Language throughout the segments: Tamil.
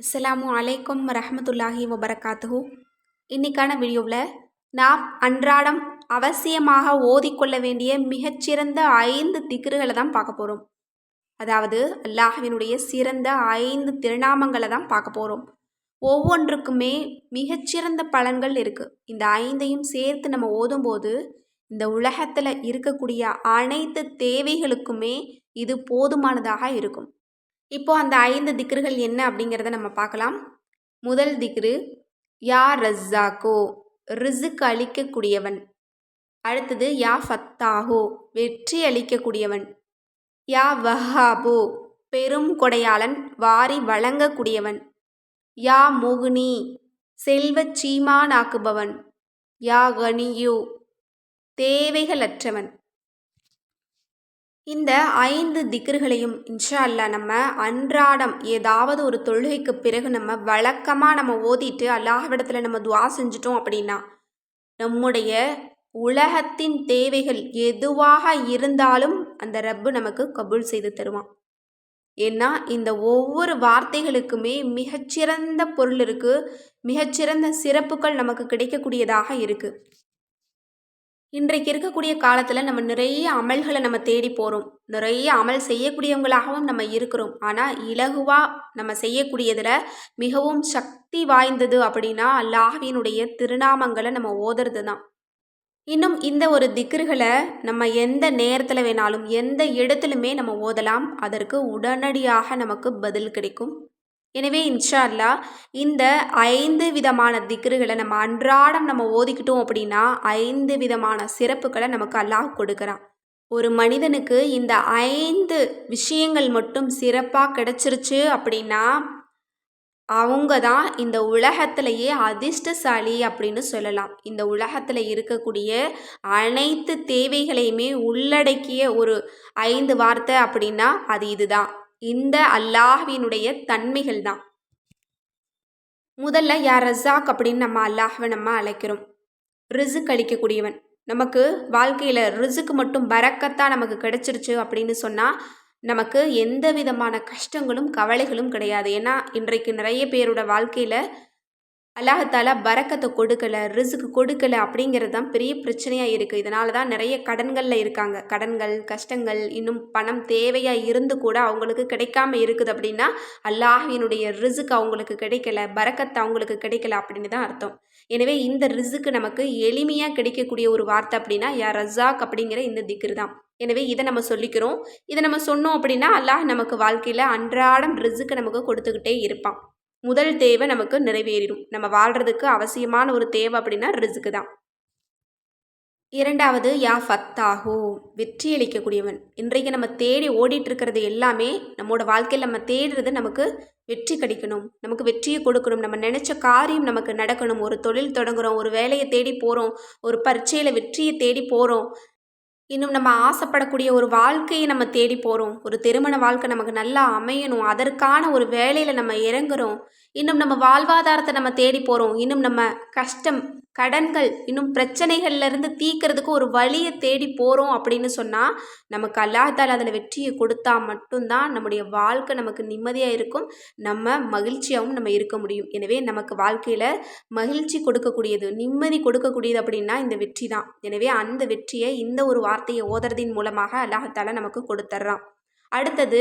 அஸ்லாம் அலைக்கும் ரஹமத்துல்லாஹி வபரகாத்துஹூ. இன்னைக்கான வீடியோவில் நாம் அன்றாடம் அவசியமாக ஓதிக்கொள்ள வேண்டிய மிகச்சிறந்த ஐந்து திகிர்களை தான் பார்க்க போகிறோம் அதாவது அல்லாஹ்வினுடைய சிறந்த ஐந்து திருநாமங்களை தான் பார்க்க போகிறோம் ஒவ்வொன்றுக்குமே மிகச்சிறந்த பலன்கள் இருக்குது இந்த ஐந்தையும் சேர்த்து நம்ம ஓதும்போது இந்த உலகத்தில் இருக்கக்கூடிய அனைத்து தேவைகளுக்குமே இது போதுமானதாக இருக்கும். இப்போ அந்த ஐந்து திக்ருகள் என்ன அப்படிங்கிறத நம்ம பார்க்கலாம். முதல் திக்ரு யா ரஸ்ஸாக்கோ ரிசுக்கு அளிக்கக்கூடியவன். அடுத்தது யா ஃபத்தாஹோ வெற்றி அளிக்கக்கூடியவன். யா வஹாபோ பெரும் கொடையாளன் வாரி வழங்கக்கூடியவன். யா முகுனி செல்வச் சீமானாக்குபவன். யா கனியு தேவைகளற்றவன். இந்த ஐந்து திக்ருகளையும் இன்ஷா அல்லா நம்ம அன்றாடம் ஏதாவது ஒரு தொழுகைக்கு பிறகு நம்ம வழக்கமாக நம்ம ஓதிட்டு அல்லாஹ்விடத்தில் நம்ம துவா செஞ்சிட்டோம் அப்படின்னா நம்முடைய உலகத்தின் தேவைகள் எதுவாக இருந்தாலும் அந்த ரப்பு நமக்கு கபூல் செய்து தருவான். ஏன்னா இந்த ஒவ்வொரு வார்த்தைகளுக்குமே மிகச்சிறந்த பொருள் இருக்குது மிகச்சிறந்த சிறப்புகள் நமக்கு கிடைக்கக்கூடியதாக இருக்குது இன்றைக்கு இருக்கக்கூடிய காலத்தில் நம்ம நிறைய அமல்களை நம்ம தேடி போகிறோம் நிறைய அமல் செய்யக்கூடியவங்களாகவும் நம்ம இருக்கிறோம். ஆனால் இலகுவாக நம்ம செய்யக்கூடியதில் மிகவும் சக்தி வாய்ந்தது அப்படின்னா அல்லாஹ்வினுடைய திருநாமங்களை நம்ம ஓதுறது தான் இன்னும் இந்த ஒரு திக்ருகளை நம்ம எந்த நேரத்தில் வேணாலும் எந்த இடத்துலையுமே நம்ம ஓதலாம். அதற்கு உடனடியாக நமக்கு பதில் கிடைக்கும். எனவே இன்ஷா அல்லா இந்த ஐந்து விதமான திக்ருகளை நம்ம அன்றாடம் நம்ம ஓதிக்கிட்டோம் அப்படின்னா ஐந்து விதமான சிறப்புகளை நமக்கு அல்லாஹ் கொடுக்குறான். ஒரு மனிதனுக்கு இந்த ஐந்து விஷயங்கள் மட்டும் சிறப்பாக கிடச்சிருச்சு அப்படின்னா அவங்க தான் இந்த உலகத்திலேயே அதிர்ஷ்டசாலி அப்படின்னு சொல்லலாம். இந்த உலகத்தில் இருக்கக்கூடிய அனைத்து தேவைகளையுமே உள்ளடக்கிய ஒரு ஐந்து வார்த்தை அப்படின்னா அது இதுதான். இந்த அல்லாஹ்வினுடைய தன்மைகள் தான். முதல்ல யார் ரஸாக் அப்படின்னு நம்ம அல்லாஹ்வை நம்ம அழைக்கிறோம். ரிசுக் அளிக்கக்கூடியவன். நமக்கு வாழ்க்கையில் ரிசுக்கு மட்டும் பறக்கத்தான் நமக்கு கிடைச்சிருச்சு அப்படின்னு சொன்னால் நமக்கு எந்த விதமான கஷ்டங்களும் கவலைகளும் கிடையாது. ஏன்னா இன்றைக்கு நிறைய பேரோட வாழ்க்கையில் அல்லாஹத்தால பறக்கத்தை கொடுக்கல ரிசுக்கு கொடுக்கலை அப்படிங்கிறது தான் பெரிய பிரச்சனையாக இருக்குது இதனால தான் நிறைய கடன்களில் இருக்காங்க. கடன்கள் கஷ்டங்கள் இன்னும் பணம் தேவையாக இருந்து கூட அவங்களுக்கு கிடைக்காம இருக்குது அப்படின்னா அல்லாஹினுடைய ரிசுக்கு அவங்களுக்கு கிடைக்கல பறக்கத்தை அவங்களுக்கு கிடைக்கல அப்படின்னு தான் அர்த்தம். எனவே இந்த ரிசுக்கு நமக்கு எளிமையாக கிடைக்கக்கூடிய ஒரு வார்த்தை அப்படின்னா யா ரஸாக் அப்படிங்கிற இந்த திக்ரு தான். எனவே இதை நம்ம சொல்லிக்கிறோம். இதை நம்ம சொன்னோம் அப்படின்னா அல்லாஹ் நமக்கு வாழ்க்கையில் அன்றாடம் ரிசுக்கு நமக்கு கொடுத்துக்கிட்டே இருப்பான். முதல் தேவை நமக்கு நிறைவேறிடும். நம்ம வாழ்கிறதுக்கு அவசியமான ஒரு தேவை அப்படின்னா ரிசுக்கு தான். இரண்டாவது யா ஃபத்தாகோ வெற்றி அளிக்கக்கூடியவன். இன்றைக்கு நம்ம தேடி ஓடிட்டு இருக்கிறது எல்லாமே நம்மளோட வாழ்க்கையில் நம்ம தேடுறது நமக்கு வெற்றி கிடைக்கணும். நமக்கு வெற்றியை கொடுக்கணும். நம்ம நினச்ச காரியம் நமக்கு நடக்கணும். ஒரு தொழில் தொடங்குகிறோம் ஒரு வேலையை தேடி போகிறோம் ஒரு பரீட்சையில் வெற்றியை தேடி போகிறோம் இன்னும் நம்ம ஆசைப்படக்கூடிய ஒரு வாழ்க்கையை நம்ம தேடி போகிறோம் ஒரு திருமண வாழ்க்கை நமக்கு நல்லா அமையணும். அதற்கான ஒரு வேலையில் நம்ம இறங்குறோம். இன்னும் நம்ம வாழ்வாதாரத்தை நம்ம தேடி போகிறோம் இன்னும் நம்ம கஷ்டம் கடன்கள் இன்னும் பிரச்சனைகள்லேருந்து தீக்கிறதுக்கு ஒரு வழியை தேடி போகிறோம் அப்படின்னு சொன்னால் நமக்கு அல்லாஹால அதில் வெற்றியை கொடுத்தா மட்டும்தான் நம்முடைய வாழ்க்கை நமக்கு நிம்மதியாக இருக்கும் நம்ம மகிழ்ச்சியாகவும் நம்ம இருக்க முடியும். எனவே நமக்கு வாழ்க்கையில் மகிழ்ச்சி கொடுக்கக்கூடியது நிம்மதி கொடுக்கக்கூடியது அப்படின்னா இந்த வெற்றி தான். எனவே அந்த வெற்றியை இந்த ஒரு வார்த்தையை ஓதுறதின் மூலமாக அல்லாஹால நமக்கு கொடுத்துட்றான் அடுத்தது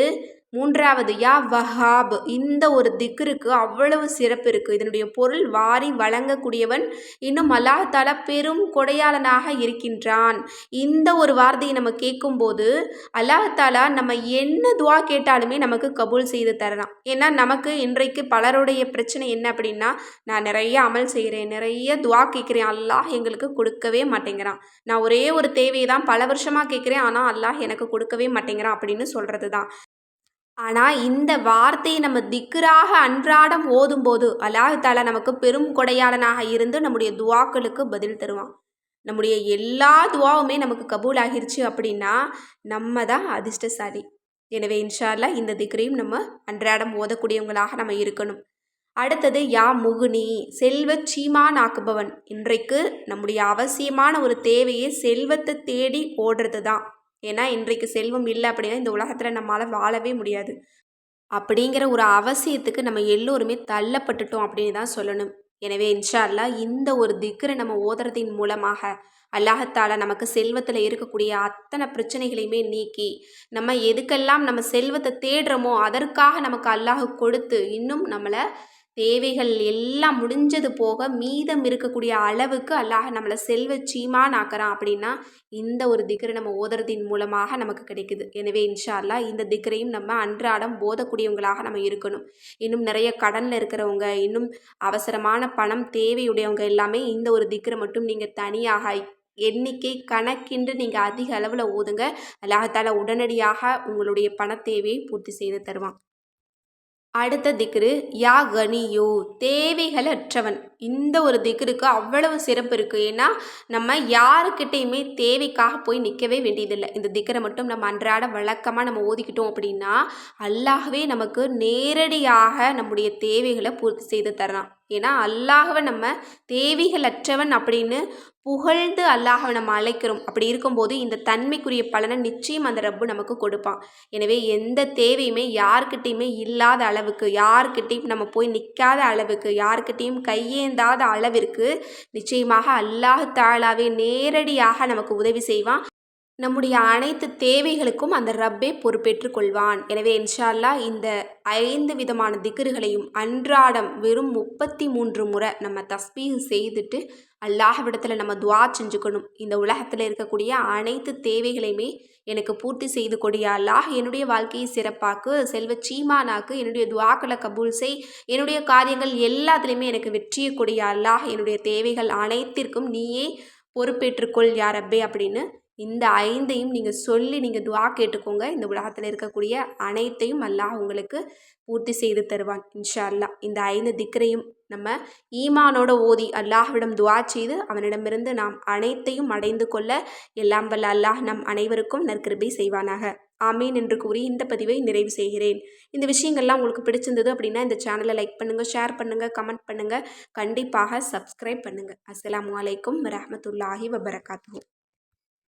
மூன்றாவது யா வஹாப் இந்த ஒரு திக்ருக்கு அவ்வளவு சிறப்பு இருக்குது இதனுடைய பொருள் வாரி வழங்கக்கூடியவன் இன்னும் அல்லாஹால பெரும் கொடையாளனாக இருக்கின்றான். இந்த ஒரு வார்த்தையை நம்ம கேட்கும்போது அல்லாஹ் தாலா நம்ம என்ன துவா கேட்டாலுமே நமக்கு கபூல் செய்து தரலாம். ஏன்னா நமக்கு இன்றைக்கு பலருடைய பிரச்சனை என்ன அப்படின்னா நான் நிறைய அமல் செய்கிறேன் நிறைய துவா கேட்குறேன் அல்லாஹ் எங்களுக்கு கொடுக்கவே மாட்டேங்கிறான். நான் ஒரே ஒரு தேவையை தான் பல வருஷமாக கேட்குறேன் ஆனால் அல்லாஹ் எனக்கு கொடுக்கவே மாட்டேங்கிறான் அப்படின்னு சொல்கிறது தான் ஆனால் இந்த வார்த்தையை நம்ம திக்ராக அன்றாடம் ஓதும்போது அல்லாஹாலா நமக்கு பெரும் கொடையாளனாக இருந்து நம்முடைய துவாக்களுக்கு பதில் தருவான். நம்முடைய எல்லா துவாவுமே நமக்கு கபூல் ஆகிருச்சு அப்படின்னா நம்ம தான் அதிர்ஷ்டசாலி. எனவே இன்ஷால்லா இந்த திக்ரையும் நம்ம அன்றாடம் ஓதக்கூடியவங்களாக நம்ம இருக்கணும். அடுத்தது யா முகுனி செல்வ சீமான் ஆக்குபவன் இன்றைக்கு நம்முடைய அவசியமான ஒரு தேவையை செல்வத்தை தேடி ஓடுறது தான் ஏன்னா இன்றைக்கு செல்வம் இல்லை அப்படின்னா இந்த உலகத்தில் நம்மளால் வாழவே முடியாது. அப்படிங்கிற ஒரு அவசியத்துக்கு நம்ம எல்லோருமே தள்ளப்பட்டுட்டோம் அப்படின்னு தான் சொல்லணும். எனவே இன்ஷா அல்லா இந்த ஒரு திக்ரை நம்ம ஓதுறதின் மூலமாக அல்லாஹத்தால நமக்கு செல்வத்தில் இருக்கக்கூடிய அத்தனை பிரச்சனைகளையுமே நீக்கி நம்ம எதுக்கெல்லாம் நம்ம செல்வத்தை தேடுறோமோ அதற்காக நமக்கு அல்லாஹ் கொடுத்து இன்னும் நம்மளை தேவைகள் எல்லாம் முடிஞ்சது போக மீதம் இருக்கக்கூடிய அளவுக்கு அல்லாஹ் நம்மளை செல்வ சீமான் ஆக்கிறான் அப்படின்னா இந்த ஒரு திக்கரை நம்ம ஓதுறதின் மூலமாக நமக்கு கிடைக்குது. எனவே இன்ஷா இந்த திக்கரையும் நம்ம அன்றாடம் போதக்கூடியவங்களாக நம்ம இருக்கணும். இன்னும் நிறைய கடனில் இருக்கிறவங்க இன்னும் அவசரமான பணம் தேவையுடையவங்க எல்லாமே இந்த ஒரு திக்கரை மட்டும் நீங்கள் தனியாக எண்ணிக்கை கணக்கின்று நீங்கள் அதிக அளவில் ஓதுங்க. அல்லாஹால உடனடியாக உங்களுடைய பண தேவையை பூர்த்தி செய்து தருவான். அடுத்த திக்ரு யா கனியோ தேவைகளற்றவன். இந்த ஒரு திக்ருக்கு அவ்வளவு சிறப்பு இருக்குது ஏன்னா நம்ம யாருக்கிட்டேயுமே தேவைக்காக போய் நிற்கவே வேண்டியதில்லை. இந்த திக்கரை மட்டும் நம்ம அன்றாட வழக்கமாக நம்ம ஓதிக்கிட்டோம் அப்படின்னா அல்லாகவே நமக்கு நேரடியாக நம்முடைய தேவைகளை பூர்த்தி செய்து தரலாம் ஏன்னா அல்லாஹவை நம்ம தேவைகளற்றவன் அப்படின்னு புகழ்ந்து அல்லாஹவை நம்ம அழைக்கிறோம். அப்படி இருக்கும்போது இந்த தன்மைக்குரிய பலனை நிச்சயம் அந்த ரப்பு நமக்கு கொடுப்பான். எனவே எந்த தேவையுமே யார்கிட்டையுமே இல்லாத அளவுக்கு யார்கிட்டையும் நம்ம போய் நிற்காத அளவுக்கு யார்கிட்டையும் கையேந்தாத அளவிற்கு நிச்சயமாக அல்லாஹ் தாளாவே நேரடியாக நமக்கு உதவி செய்வான். நம்முடைய அனைத்து தேவைகளுக்கும் அந்த ரப்பே பொறுப்பேற்று கொள்வான். எனவே இன்ஷால்லா இந்த ஐந்து விதமான திக்ருகளையும் அன்றாடம் வெறும் முப்பத்தி மூன்று முறை நம்ம தஸ்பீ செய்துட்டு அல்லாஹ்விடத்தில் நம்ம துவா செஞ்சுக்கணும். இந்த உலகத்தில் இருக்கக்கூடிய அனைத்து தேவைகளையுமே எனக்கு பூர்த்தி செய்து கொடியா அல்லாஹ். என்னுடைய வாழ்க்கையை சிறப்பாக்கு செல்வ சீமானாக்கு என்னுடைய துவாக்களை கபூல் செய் என்னுடைய காரியங்கள் எல்லாத்துலேயுமே எனக்கு வெற்றியை கொடியா அல்லாஹ். என்னுடைய தேவைகள் அனைத்திற்கும் நீயே பொறுப்பேற்றுக்கொள் யாரப்பே அப்படின்னு இந்த ஐந்தையும் நீங்கள் சொல்லி நீங்கள் துவா கேட்டுக்கோங்க. இந்த உலகத்தில் இருக்கக்கூடிய அனைத்தையும் அல்லாஹ் உங்களுக்கு பூர்த்தி செய்து தருவான் இன்ஷா அல்லாஹ் இந்த ஐந்து திக்கரையும் நம்ம ஈமானோட ஓதி அல்லாஹ்விடம் துவா செய்து அவனிடமிருந்து நாம் அனைத்தையும் அடைந்து கொள்ள எல்லாம் வல்ல அல்லாஹ் நம் அனைவருக்கும் நற்கிருபை செய்வானாக. ஆமீன் என்று கூறி இந்த பதிவை நிறைவு செய்கிறேன். இந்த விஷயங்கள்லாம் உங்களுக்கு பிடிச்சிருந்தது அப்படின்னா இந்த சேனலை லைக் பண்ணுங்கள் ஷேர் பண்ணுங்கள் கமெண்ட் பண்ணுங்கள் கண்டிப்பாக சப்ஸ்கிரைப் பண்ணுங்கள் அஸ்லாம் வலைக்கம் வரமத்துல்லாஹி வபரகாத்து